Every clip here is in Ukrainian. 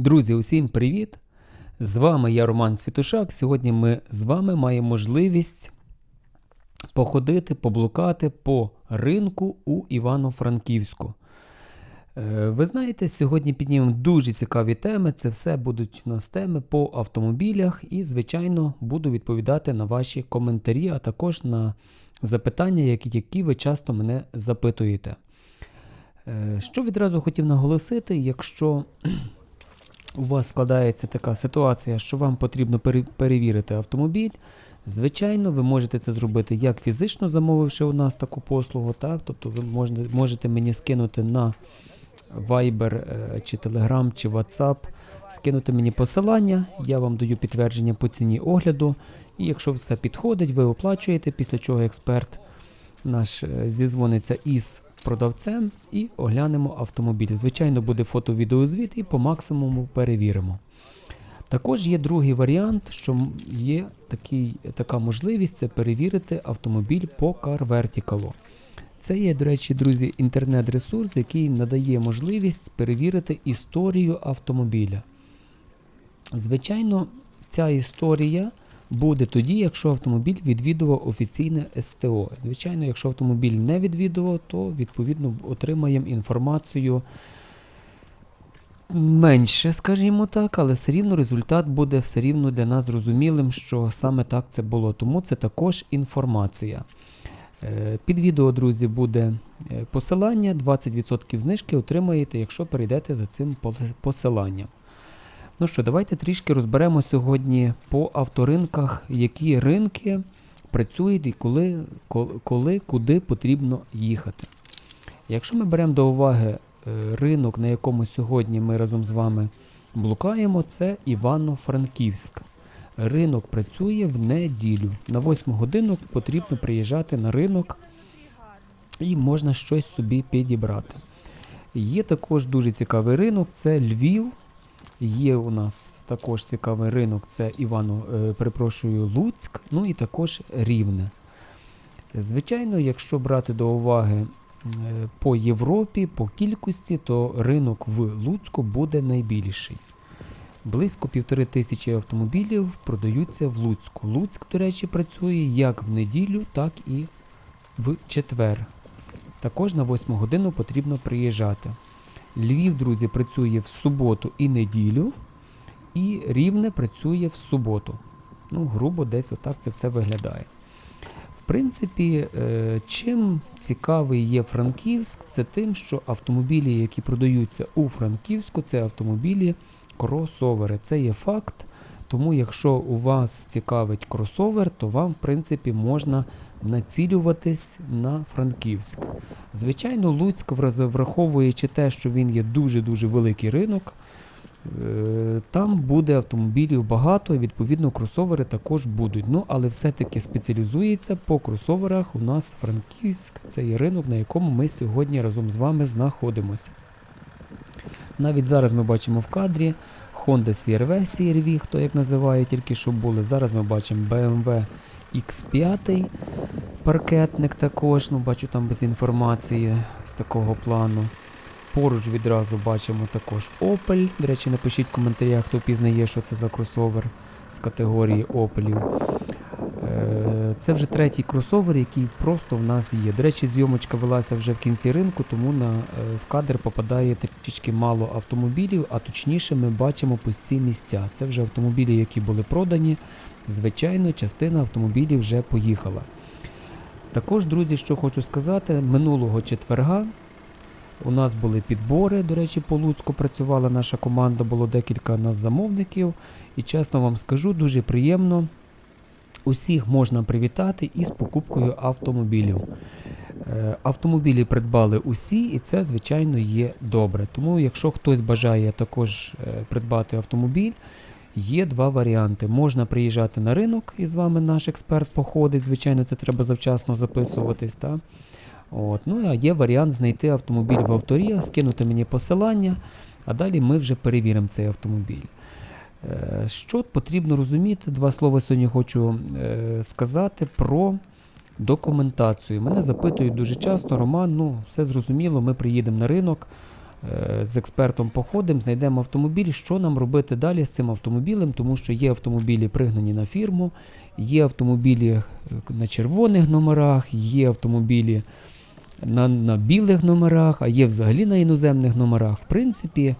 Друзі, усім привіт! З вами я Роман Світушак. Сьогодні ми з вами маємо можливість походити, поблукати по ринку у Івано-Франківську. Е, Ви знаєте, сьогодні піднімемо дуже цікаві теми. Це все будуть у нас теми по автомобілях і, звичайно, буду відповідати на ваші коментарі, а також на запитання, які, ви часто мене запитуєте. Е, Що відразу хотів наголосити, якщо у вас складається така ситуація, що вам потрібно перевірити автомобіль, звичайно, ви можете це зробити як фізично замовивши у нас таку послугу, так? тобто ви можете, мені скинути на Viber е, чи Telegram чи WhatsApp, скинути мені посилання, я вам даю підтвердження по ціні огляду. І якщо все підходить, ви оплачуєте, після чого експерт наш е, зізвониться із продавцем і оглянемо автомобіль. Звичайно, буде фото-відеозвіт і по максимуму перевіримо. Також є другий варіант, що є такий, така можливість це перевірити автомобіль по Car Vertical. Це є, до речі, друзі, інтернет-ресурс, який надає можливість перевірити історію автомобіля. Звичайно, ця історія буде тоді, якщо автомобіль відвідував офіційне СТО. Звичайно, якщо автомобіль не відвідував, то відповідно отримаємо інформацію менше, скажімо так, але все рівно результат буде все рівно для нас зрозумілим, що саме так це було. Тому це також інформація. Е, Під відео, друзі, буде е, посилання. 20% знижки отримаєте, якщо перейдете за цим посиланням. Ну що, давайте трішки розберемо сьогодні по авторинках, які ринки працюють і коли, коли куди потрібно їхати. Якщо ми беремо до уваги е, ринок, на якому сьогодні ми разом з вами блукаємо, це Івано-Франківськ. Ринок працює в неділю. На 8 годину потрібно приїжджати на ринок і можна щось собі підібрати. Є також дуже цікавий ринок, це Львів. Є у нас також цікавий ринок, це Івано, е, перепрошую, Луцьк, ну і також Рівне. Звичайно, якщо брати до уваги е, по Європі, по кількості, то ринок в Луцьку буде найбільший. Близько півтори тисячі автомобілів продаються в Луцьку. Луцьк, до речі, працює як в неділю, так і в четвер. Також на 8 годину потрібно приїжджати. Львів, друзі, працює в суботу і неділю, і Рівне працює в суботу. Ну, грубо десь отак це все виглядає. В принципі, е, чим цікавий є Франківськ, це тим, що автомобілі, які продаються у Франківську, це автомобілі кросовери. Це є факт. Тому, якщо у вас цікавить кросовер, то вам, в принципі, можна націлюватись на Франківськ. Звичайно, Луцьк, враховуючи те, що він є дуже-дуже великий ринок, е, там буде автомобілів багато, відповідно кросовери також будуть. Ну, але все-таки спеціалізується по кросоверах у нас Франківськ. Це є ринок, на якому ми сьогодні разом з вами знаходимося. Навіть зараз ми бачимо в кадрі Honda CR-V, CR-V, хто як називає, тільки що були. Зараз ми бачимо BMW X5 паркетник також, ну бачу там без інформації з такого плану. Поруч відразу бачимо також Opel. До речі, напишіть в коментарях, хто пізнає, що це за кросовер з категорії Opelів. Е, Це вже третій кросовер, який просто в нас є. До речі, зйомочка велася вже в кінці ринку, тому на, е, в кадр попадає трішечки мало автомобілів, а точніше ми бачимо пусті місця. Це вже автомобілі, які були продані. Звичайно, частина автомобілів вже поїхала. Також, друзі, що хочу сказати, минулого четверга у нас були підбори. До речі, по Луцьку працювала наша команда, було декілька нас замовників. І чесно вам скажу, дуже приємно. Усіх можна привітати із покупкою автомобілів. Е, Автомобілі придбали усі, і це, звичайно, є добре. Тому, якщо хтось бажає також е, придбати автомобіль, є два варіанти. Можна приїжджати на ринок, і з вами наш експерт походить. Звичайно, це треба завчасно записуватись. Та? От. Ну, а є варіант знайти автомобіль в авторі, скинути мені посилання, а далі ми вже перевіримо цей автомобіль. Е, Що потрібно розуміти? Два слова сьогодні хочу е, сказати про документацію. Мене запитують дуже часто, Роман, ну все зрозуміло, ми приїдемо на ринок. е, з експертом походимо, знайдемо автомобіль, що нам робити далі з цим автомобілем, тому що є автомобілі пригнані на фірму, є автомобілі на червоних номерах, є автомобілі на, на білих номерах, а є взагалі на іноземних номерах. В принципі,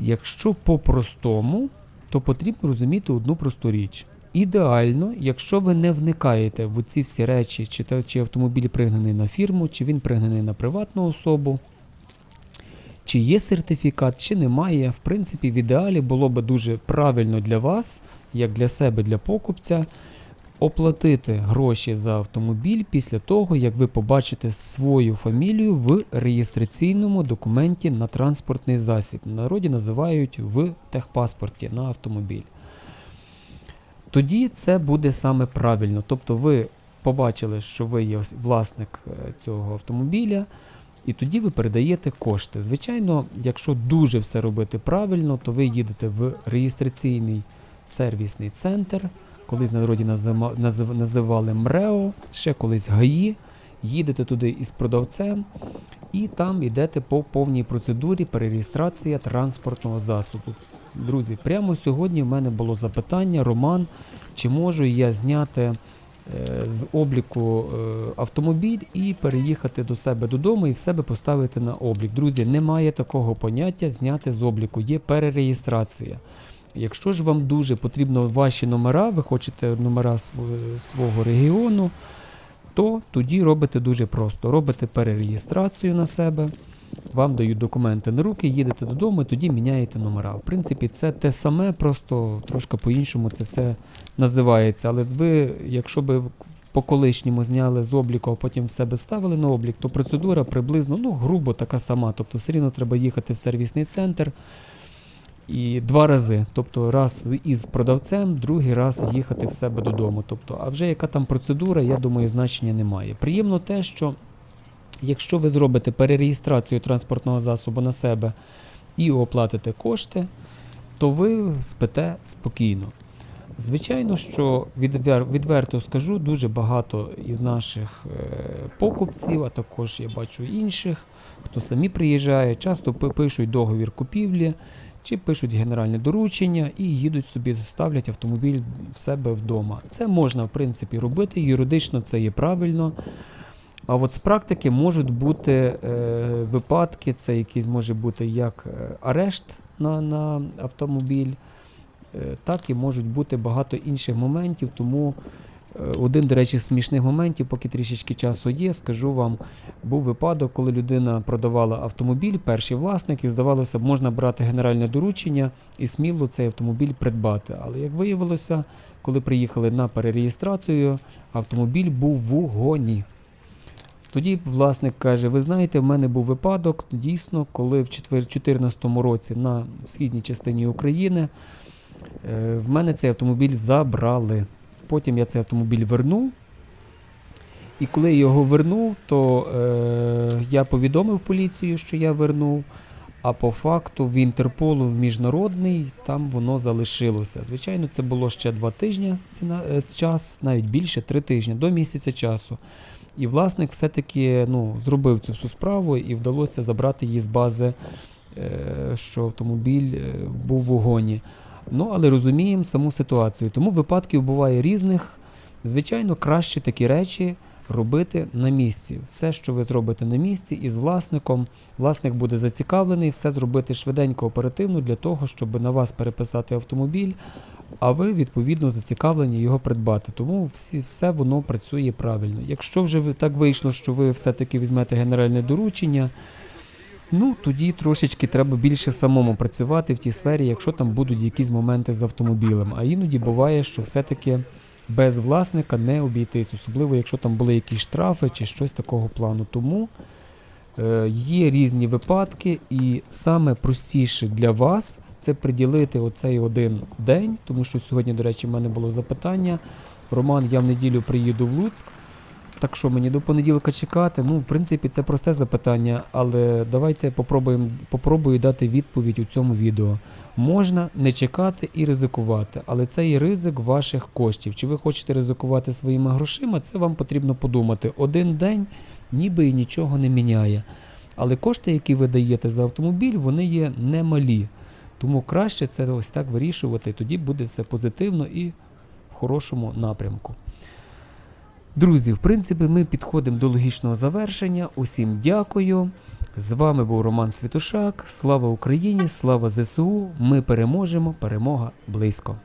якщо по-простому, то потрібно розуміти одну просту річ. Ідеально, якщо ви не вникаєте в ці всі речі, чи, та, чи автомобіль пригнаний на фірму, чи він пригнаний на приватну особу, чи є сертифікат, чи немає. В принципі, в ідеалі було би дуже правильно для вас, як для себе, для покупця, оплатити гроші за автомобіль після того, як ви побачите свою фамілію в реєстраційному документі на транспортний засіб. В народі називають в техпаспорті на автомобіль. Тоді це буде саме правильно. Тобто ви побачили, що ви є власник е, цього автомобіля, і тоді ви передаєте кошти. Звичайно, якщо дуже все робити правильно, то ви їдете в реєстраційний сервісний центр, колись на народі називали МРЕО, ще колись ГАІ, їдете туди із продавцем і там йдете по повній процедурі перереєстрація транспортного засобу. Друзі, прямо сьогодні в мене було запитання, Роман, чи можу я зняти е, з обліку е, автомобіль і переїхати до себе додому і в себе поставити на облік. Друзі, немає такого поняття зняти з обліку, є перереєстрація. Якщо ж вам дуже потрібно ваші номера, ви хочете номера св- свого регіону, то тоді робите дуже просто. Робите перереєстрацію на себе, вам дають документи на руки, їдете додому і тоді міняєте номера. В принципі, це те саме, просто трошки по-іншому це все називається. Але ви, якщо би по колишньому зняли з обліку, а потім в себе ставили на облік, то процедура приблизно, ну, грубо така сама. Тобто все рівно треба їхати в сервісний центр. І два рази. Тобто раз із продавцем, другий раз їхати в себе додому. Тобто, а вже яка там процедура, я думаю, значення немає. Приємно те, що якщо ви зробите перереєстрацію транспортного засобу на себе і оплатите кошти, то ви спите спокійно. Звичайно, що відвер, відверто скажу, дуже багато із наших е, покупців, а також я бачу інших, хто самі приїжджає, часто пишуть договір купівлі чи пишуть генеральне доручення і їдуть собі, ставлять автомобіль в себе вдома. Це можна, в принципі, робити, юридично це є правильно. А от з практики можуть бути е, випадки, це якийсь може бути як е, арешт на, на автомобіль, е, так і можуть бути багато інших моментів. Тому один, до речі, з смішних моментів, поки трішечки часу є, скажу вам, був випадок, коли людина продавала автомобіль, перший власник, і здавалося можна брати генеральне доручення і сміло цей автомобіль придбати. Але як виявилося, коли приїхали на перереєстрацію, автомобіль був в угоні. Тоді власник каже: ви знаєте, в мене був випадок, дійсно, коли в 2014 році на східній частині України е, в мене цей автомобіль забрали. Потім я цей автомобіль вернув. І коли я його вернув, то е, я повідомив поліцію, що я вернув. А по факту в Інтерполу в міжнародний там воно залишилося. Звичайно, це було ще два тижні ціна, е, час, навіть більше три тижні, до місяця часу. І власник все-таки ну, зробив цю всю справу і вдалося забрати її з бази, е, що автомобіль е, був в угоні. Ну, але розуміємо саму ситуацію. Тому випадків буває різних. Звичайно, краще такі речі робити на місці. Все, що ви зробите на місці із власником, власник буде зацікавлений все зробити швиденько, оперативно для того, щоб на вас переписати автомобіль, а ви відповідно зацікавлені його придбати. Тому всі, все воно працює правильно. Якщо вже ви так вийшло, що ви все-таки візьмете генеральне доручення. Ну, тоді трошечки треба більше самому працювати в тій сфері, якщо там будуть якісь моменти з автомобілем. А іноді буває, що все-таки без власника не обійтись, особливо якщо там були якісь штрафи чи щось такого плану. Тому е, є різні випадки, і саме простіше для вас це приділити оцей один день, тому що сьогодні, до речі, в мене було запитання. Роман, я в неділю приїду в Луцьк. Так що мені до понеділка чекати? Ну, в принципі, це просте запитання, але давайте попробуємо попробую дати відповідь у цьому відео. Можна не чекати і ризикувати, але це і ризик ваших коштів. Чи ви хочете ризикувати своїми грошима, це вам потрібно подумати. Один день ніби і нічого не міняє. Але кошти, які ви даєте за автомобіль, вони є немалі. Тому краще це ось так вирішувати, тоді буде все позитивно і в хорошому напрямку. Друзі, в принципі, ми підходимо до логічного завершення. Усім дякую. З вами був Роман Світушак. Слава Україні! Слава ЗСУ! Ми переможемо! Перемога близько!